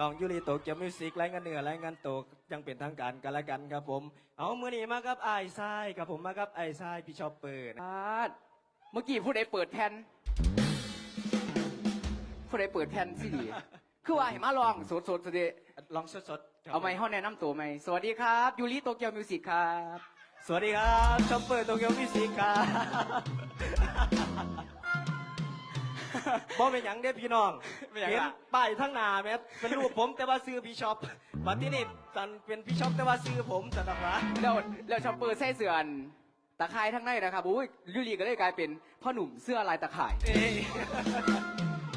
น้องยูริโตเกียวมิวสิกรายงานเหนือรายงานโตกยังเป็นทางการกันละกันครับผม เอามือนี้มากับไอ้ทรายครับผมมากับไอ้ทรายพี่ชอบเปิดปาดเมื่อกี้ผู้ใดเปิดแผ่นผู้ใดเปิดแผ่นสิดีคือว่าเห็นมาลองสดสดๆสิลองสดๆครับเอาไหมเขาแนะนำตัวไหมสวัสดีครับยูริโตเกียวมิวสิกครับ สวัสดีครับชอบเปิดโตเกียวมิวสิกครับ บ่เป็นหยังเด้พี่น้องเป็นหยังเห็นล่ะป้ายทั้งหน้าแม้เป็นรูปผมแต่ว่าซื้อพี่ชอบบัดที่นี่ตันเป็นพี่ชอบแต่ว่าซื้อผมสันตะพระแล้วแล้วชอปเปอร์ใส่เสื้ออันตะข่ายทั้งในนะครับอุ้ยยูริก็เลยกลายเป็นพ่อหนุ่มเสื้อลายตะข่ายเอ้ย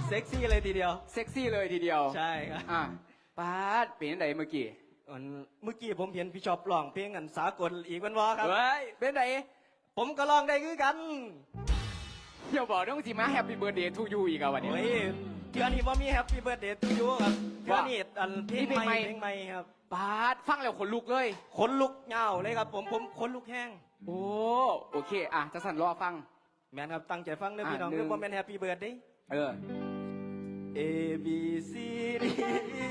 เซ็กซี่เลยทีเดียว เซ็กซี่เลยทีเดียวใช่ครับอะปาดเป็นยังไงเมื่อกี้อันเมื่อกี้ผมเห็นพี่ชอบร้องเพลงอันสากลอีกวันวอครับ เฮ้ยเป็นยังไงผมก็ร้องได้คือกัน อย่าบอกน้องสิมาแฮปปี้เบิร์ดเดย์ทูยูอีกอะวันนี้โอ้ยเทือนี้ว่ามีแฮปปี้เบิร์ดเดย์ทูยูครับเทือนี้อันเพลงนี่ใหม่เพลงใหม่เพลงใหม่ครับปาดฟังแล้วขนลุกเลย ขนลุกเหงาเลยครับ ผมผมขนลุกแห้งโอ้โอเคอะจะสั่นรอฟัง แมนครับตั้งใจฟังเด้ออะพี่น้องหนึ่เด้องว่าแมนแฮปปี้เบิร์ดเดย์ เออ A B C D E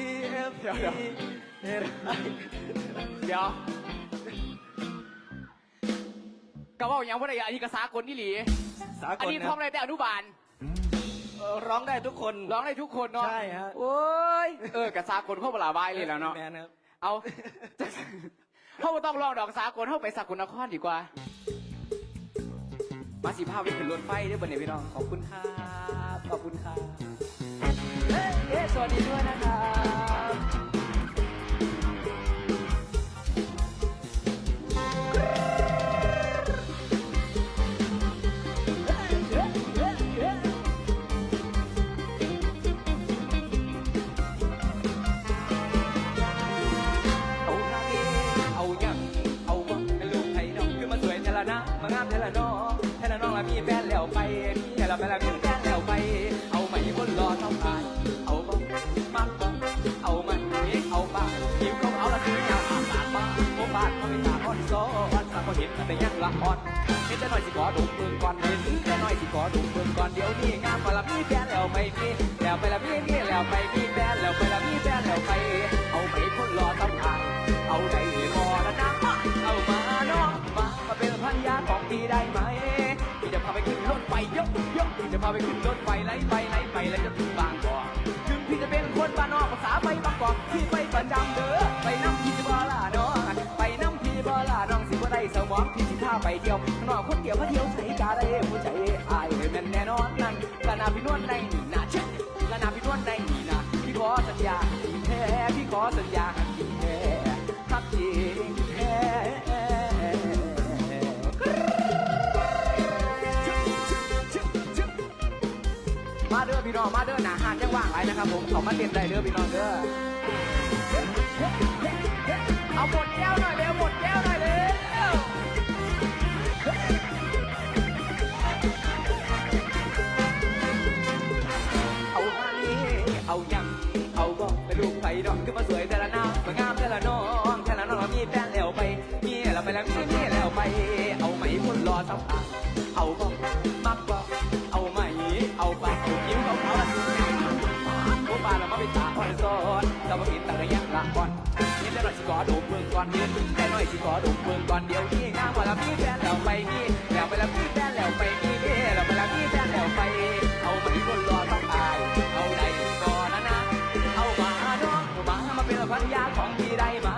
F เดี๋ยว G เดี๋ยว H I เดี๋ยว ก็ว่าอย่างว่าอะไรอันนี้กษากลนี่หลีสากลอันนี้นะ ท่องได้แต่อนุบาลเออร้องได้ทุกคน ร้องได้ทุกคนเนาะใช่ฮะ โอ้ยเออกษากลเข้าบลาบายเลยแล้วเนาะแมนครับ เอาเขาบ่ต้องร้องดอกสากลเข้าไปสักลนครดีกว่า มาสิภาพไปขึ้นรถไฟด้วยบนเนี่ยพี่น้องขอบคุณครับขอบคุณครับเอ๊ะเอ๊ะสวัสดีด้วยนะครับ นะมางามเทละน้องเทละน้องละมีแฟนแล้วไปมีเทละไปละมีแฟนแล้วไป เอาไหมคนรอเท่าอายเอาบ่มักบ่เอาไหมเอาบ้าหิวเขาเอาละคือยาวอาบานมาโอ้บานเขาไม่ตาอ่อนซ้อนสาวเขาเห็นแต่ยังละอ่อนเห็นแต่น้อยสิขอดุมเบิ่งก่อนเห็นแต่น้อยสิขอดุมเบิ่งก่อนเดี๋ยวนี้งามกว่าละมีแฟนแล้วไม่มีแล้วไปละมีมีแล้วไปมีแฟนแล้วไปละมีแฟนแล้วไป เอาไหมคนรอเท่าอายเอาได้รอ จะพาไปขึ้นรถไฟไล่ไปไล่ไปแล้วจะถึงบางกอกถึงพี่จะเป็นคนบ้านนอกภาษาไปบางกอกพี่ไปประจำเด้อไปน้ำพี่บ่ล่ะน้องไปน้ำพี่บ่ล่ะน้องสิบ่ได้สมองพี่สิพาไปเที่ยวข้างนอกคนเดียวมาเที่ยวใส่กาได้ผู้ใจอายเลยแม่นแน่นอนนั่นกะนาพี่นวลในนี่นะเช็ดกะนาพี่นวลในนี่นะพี่ขอสัญญาแท้พี่ขอสัญญา เด้อพี่น้องมาเด้อหนาหานยังว่างไรนะครับผมขอมาเต้นได้เด้อพี่น้องเด้อเอาหมดแก้วหน่อยเดี๋ยวหมดแก้วหน่อย นแต่ละยังก่อนเห็นแต่หน่อยสิขอดูเมืองก่อนเห็นแต่หน่อยสิขอดูเมืองก่อนเดี๋ยวนี้งามกว่าเรามีแฟนแล้วไปมีแล้วไปล้วมีแฟนแล้วไปมีแล้วไปล้วมีแฟนแล้วไป เอาไหมคนรอต้องอาย เอาได้ก่อนนะนะ เอามาน้องมามาเป็นภรรยาของพี่ได้ไหม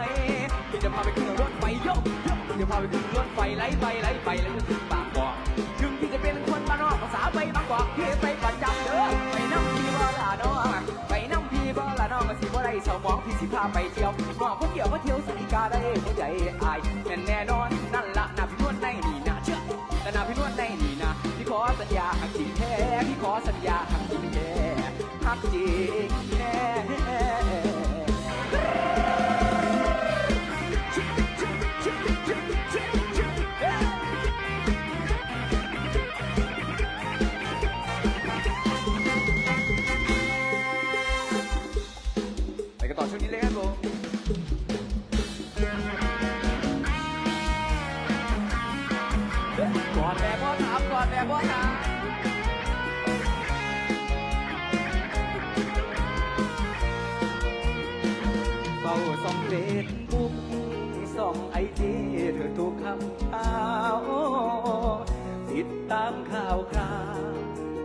พี่จะพาไปขึ้นรถไฟยกยกพี่จะพาไปขึ้นรถไฟไหลไปไหลไปแล้วจะถึงบางกอกถึงพี่จะเป็นคนบ้านนอกภาษาไปบางกอกพี่ไปประจำเด้อ สิพาไปเที่ยวน้องคนเดียวมาเที่ยวสันกาได้หัวใจอายแน่แน่นอนนั่นละนาพี่นวดในนี่นะเชื่อแต่นาพี่นวดในนี่นะพี่ขอสัญญาหักจริงแท้พี่ขอสัญญาหักจริงแท้หักจริงแท้ ไปกันต่อช่วงนี้เลยครับผมกอนแบบพ่อถามกอนแบบพ่อถามเฝ้าส่องเฟซบุ๊กส่องไอจีเธอทุกคำเช้าติดตามข่าวคราว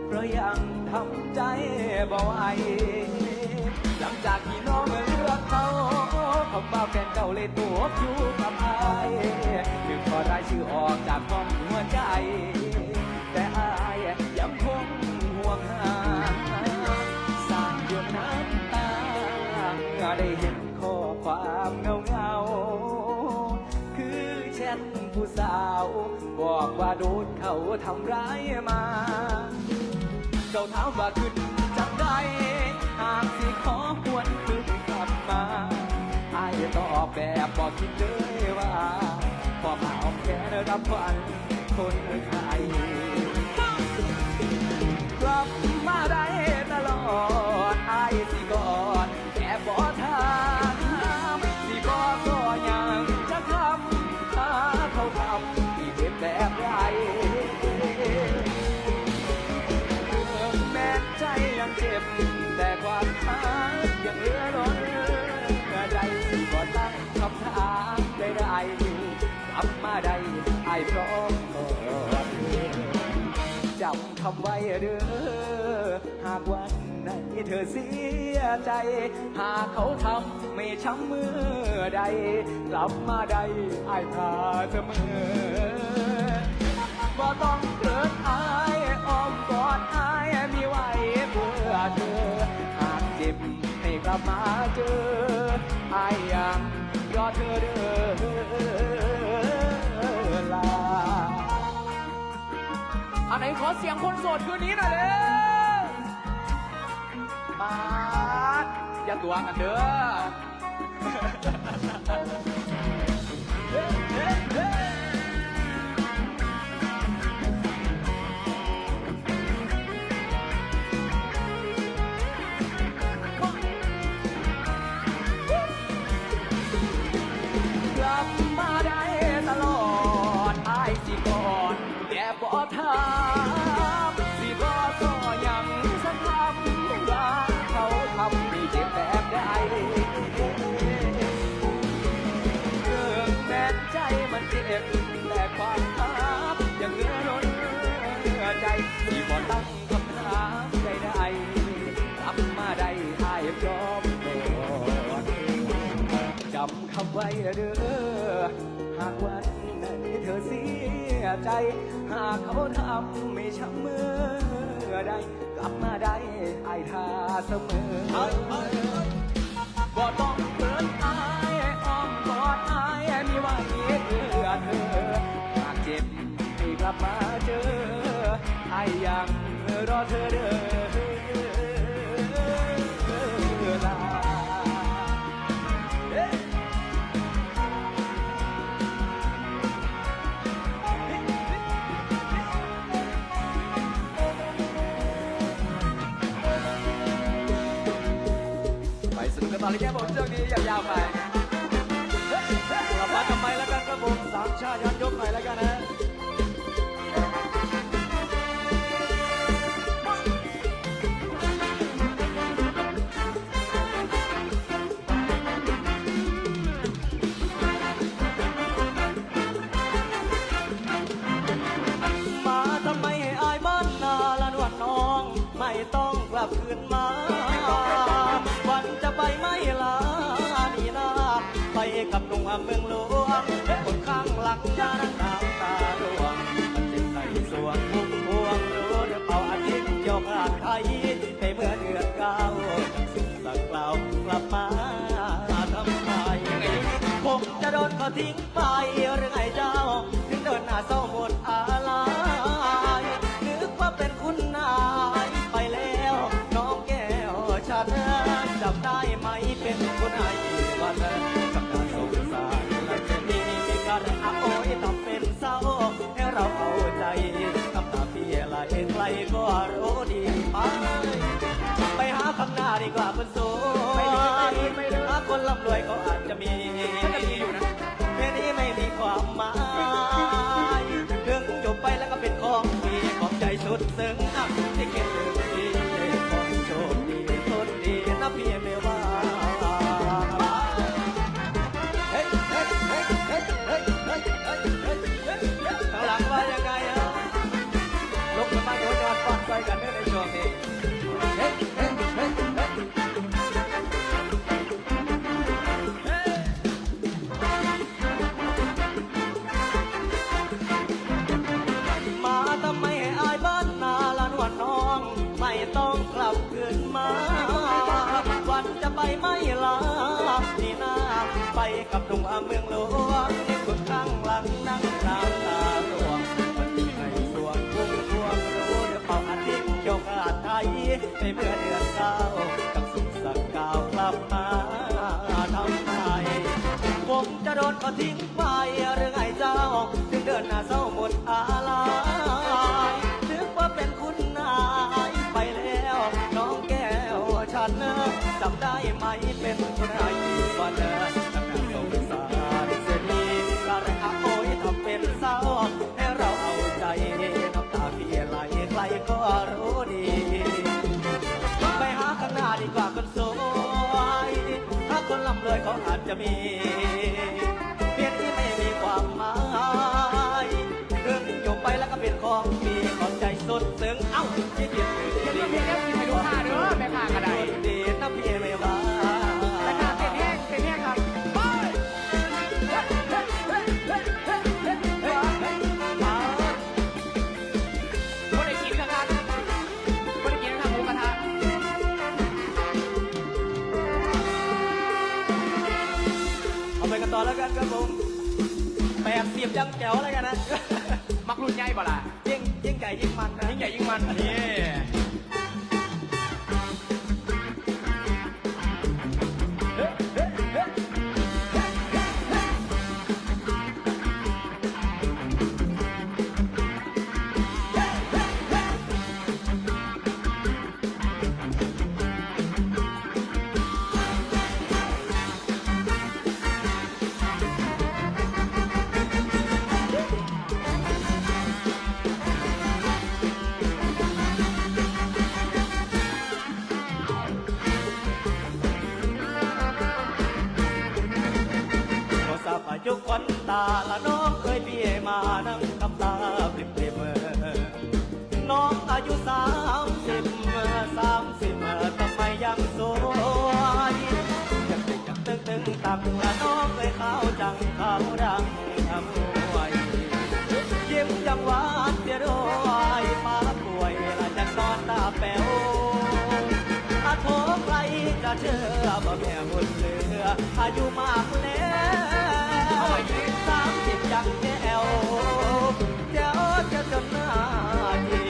เพราะยังทำใจบ่ไหวหลังจากที่น้อง เลือกเขาเขามาแฟนเก่าเลยตัวอยู่กับอายถึงพอได้ชื่อออกจากห้องหัวใจ แต่อายยังคงห่วงหาสร้างหยดน้ำตาได้เห็นข้อความเงาเงาคือแชทผู้สาว บอกว่าโดนเขาทำร้ายมาเจ้าถามว่าขึ้นจังได้หากสิขอหวนคืน มาอายตอบแบบบอกคิดเลยว่าพอมาเอาแค่รับควันคนไทยกลับมาได้ตลอดไอ้ายสิก่อนแค่บอทามสิบอกก็ยังจะทำถ้าเขาทำที่เป็นแบบไรำไว้เด้อหากวันไหนเธอเสียใจ หากเขาทำไม่ช้ำเมื่อใด กลับมาได้อายพาเสมอบ่ต้องเกิดอายอ้อมกอดอายมีไว้เพื่อเธอ หากเจ็บให้กลับมาเจออายยังรอเธอเด้อ อันไหนขอเสียงคนโสดคืนนี้หน่อยเลยมาดอย่าตัวกันเด้อ ว้เด้อหากวันไหนเธอเสียใจ หากเขาทำไม่ช้ำมือใดกลับมาได้ไอ้ายท่าเสมอบ่ต้องเกินอายอ้อมกอดอายมีไว้เพื่อเธอหากเจ็บให้กลับมาเจอไอ้ายยังรอเธอเด้อ สนุกกันต่อเลยแค่ผมช่วงนี้ยาวๆไปกลับมาทำไมแล้วกันครับผมสามชาติย้อนยกหน่อยแล้วกันนะมาทำไมให้อายบ้านนาละนวลน้อง ไม่ต้องกลับคืนมา กับหนุ่มเมืองหลวงคนข้างหลังยานังน้ำตาดวงมันเจ็บใจสวงพุ่งพวงรู้หรือเปล่าอาทิตย์ยกราไทยในเมื่อเดือนเก้าสุดสักกล่ากลับมาทำไมผมจะโดนเขาทิ้งไปหรือไงเจ้า ถึงเดินหน้าเศร้าหมดอา คนร่ำรวยเขาอาจจะมีก็จะมีอยู่นะแค่นี้ไม่มีความหมายเรื่องจบไปแล้วก็เป็นของมีขอบใจสุดซึ้ง ในเมื่อเดือนเก้ากับสุขสักกาวกลับมาทำไมผมจะโดนเขาทิ้ง กว่าคนสวยถ้าคนร่ำรวยเขาอาจจะมี เพียงที่ไม่มีความหมายเรื่องจบไปแล้วก็เป็นของมีขอบใจสุดซึ้งเอ้าที่เดียวเดี๋ยวเดี๋ยวเดี๋ยวให้ลูกค้าเด้อแม่ค้ากระไดดีนะพี่ ต่อแล้วกันครับผมแปดสิบยังแจ๋วเลยกันนะ มักรุ่นใหญ่บ่ล่ะยิ่งยิ่งไก่ยิ่งมันนะยิ่งใหญ่ยิ่งมันนี่ ละน้องเคยเบี้ยมานั่งกับตาปริบปริบน้องอายุสามสิบสามสิบทำไมยังสวยยังตึงยังตึงตึงตังละน้องเคยขาวจังขาวดังทำไวยยิ้มยังหวานเสียด้วยป้าป่วยละจะนอนตาแป๋วอาโถใครจะเชื่อว่แม่บุญเหลืออายุมากแล้ว อยสามสิบยังแก้วเจ้าจะจนหน้าที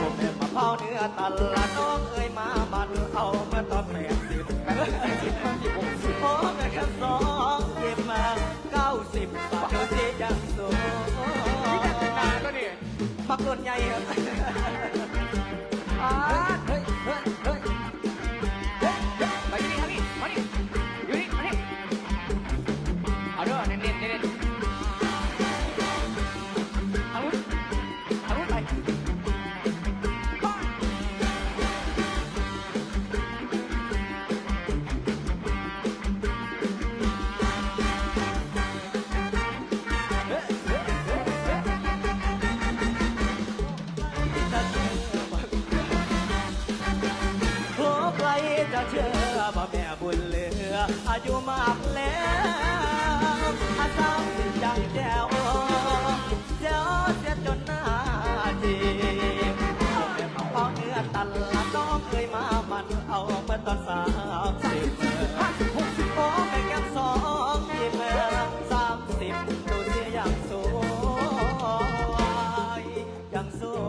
ผมแม่มาเผาเนื้อตันละน้องเอ้ยมาบันเอาเมื่อตอนแปดสิบแปดสิบแปดสิบหกสิบโอ้แม่แค่สองสิบมาเก้าสิบบาทดูสิยังสวยนานก็นี่ปักต้นใหญ่ จะเชื่อว่าแม่บุญเหลือ อายุมากแล้วอาสามสิบยังแจ๋วเจ้าเสียจนหน้าจีบแม่มาเป้าเนื้อตันละน้องเคยมามันเอาเมื่อตอนสามสิบหกสิบป้อ้แม่แก้มสองยิบสามสิบดูเสียอย่างสวยอย่างสว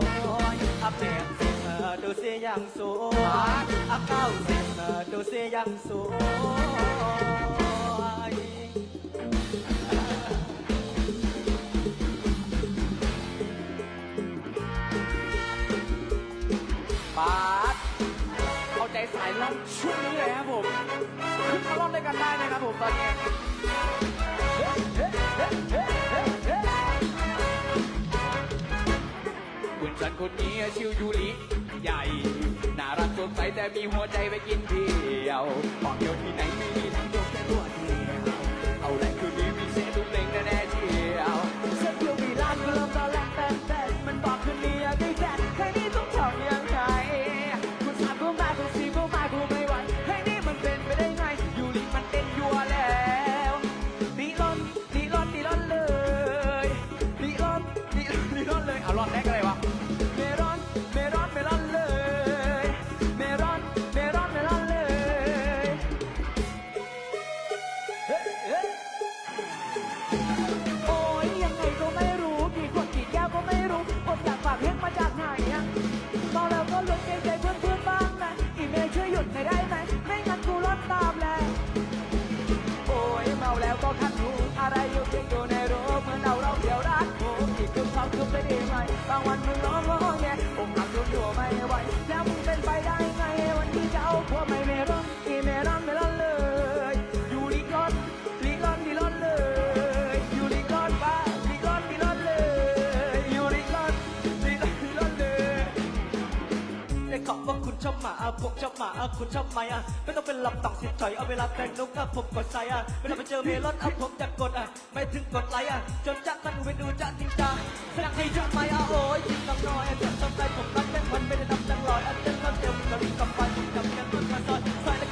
ยอัปเดตสิบดูเสียอย่างสวย เก้าสิบดูเสียยังสวยปาดเอาใจสายล่ำช่วงนี้เลยครับผมขึ้นมาล่ำด้วยกันได้นะครับผมตอนนี้คุณฉันคนนี้ชิวยูริใหญ่ รักสดใสแต่มีหัวใจไปกินเที่ยวบอกเดียวที่ไหนไม่มีทั้ง อีกคือความทุกข์ได้ดีไหมบางวันมึงร้องร้องแย่ผมหักทุนอยู่ไม่ไหวแล้วมึงเป็นไปได้ไงวันที่จะเอาผัวไม่ไม่รอ ชอบหมาผมชอบหมาคุณชอบไหมอะไม่ต้องเป็นลำต่องสิถอยเอาเวลาแต่งนุกอะผมกดใส่อะเวลาไปเจอเมลอนอะผมอยากกดอะไม่ถึงกดไลค์อะจนจักมันไปดูจะจริงจังแสดงให้ชอบไหมอะโอ้ยจริงจังหน่อยอะเจ็บชอบใจผมรักแค่วันไม่ได้นำจังลอยอะเจ็บชอบเจ็บกะลีกับไปผมจับกันต้นกระซอยซอย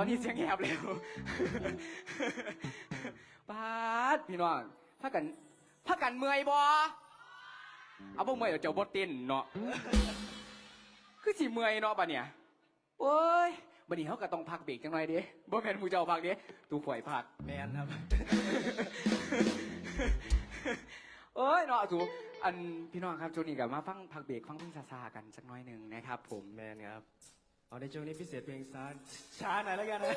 อนนี้เสียงแหบแล้วปาดพี่น้องพักกันพักกันเมื่อยบ่เอาบ่เมื่อยเดี๋ยวเจ้าบ่เต้นเนาะคือสิเมื่อยเนาะบัดเนี่ยโอ้ยบัดนี้เขาก็ต้องพักเบรกจังหน่อยเด้บ่แม่นหมู่เจ้าพักเด้ตูข่อยพักแมนครับเอ้ยเนาะถูกอันพี่น้องครับช่วงนี้กับมาฟังพักเบรกฟังเพลงซาๆกันสักหน้อยหนึ่งนะครับ ผมแมนครับ เอาในช่วงนี้พิเศษเพลงช้าช้าหน่อยแล้วกันนะ